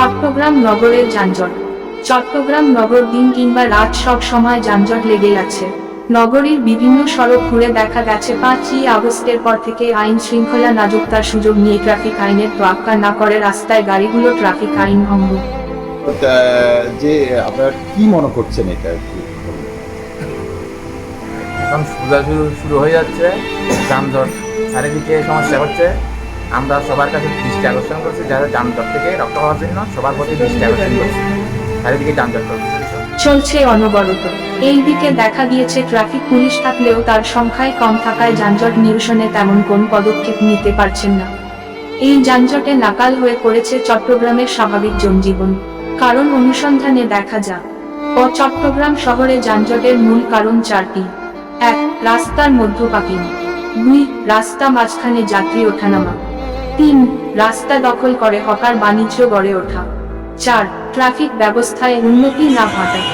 চট্টগ্রাম নগরের যানজট। চট্টগ্রাম নগর দিন কিংবা রাত সব সময় যানজট লেগে আছে। নগরীর বিভিন্ন সড়ক ঘুরে দেখা গেছে পাঁচই আগস্টের পর থেকে আইন শৃঙ্খলা নাজুকতার সুযোগ নিয়ে ট্রাফিক আইনের তোয়াক্কা না করে রাস্তায় গাড়িগুলো ট্রাফিক আইন ভঙ্গ। যে আপনারা কি মনে করছেন এটা এখন শুরু শুরু হয়ে যাচ্ছে যানজট চারিদিকে সমস্যা হচ্ছে। আমরা সবার কাছে দৃষ্টি আকর্ষণ করছি, যারা যানজট থেকে রক্ষা হওয়ার জন্য সবার প্রতি দৃষ্টি আকর্ষণ করছি। চারিদিকে যানজট চলছে। অনবরত। এই দিকে দেখা গিয়েছে ট্রাফিক পুলিশ থাকলেও তার সংখ্যায় কম থাকায় যানজট নিরসনে তেমন কোন পদক্ষেপ নিতে পারছেন না। এই যানজটে নাকাল হয়ে পড়েছে চট্টগ্রামের স্বাভাবিক জনজীবন। কারণ অনুসন্ধানে দেখা যাক ও চট্টগ্রাম শহরে যানজটের মূল কারণ চারটি। এক, রাস্তার মধ্যপাকিং দুই, রাস্তা মাঝখানে যাত্রী ওঠানামা। তিন রাস্তা দখল করে হকার বাণিজ্য গড়ে ওঠা। চার ট্রাফিক ব্যবস্থায় উন্নতি না ঘটায়।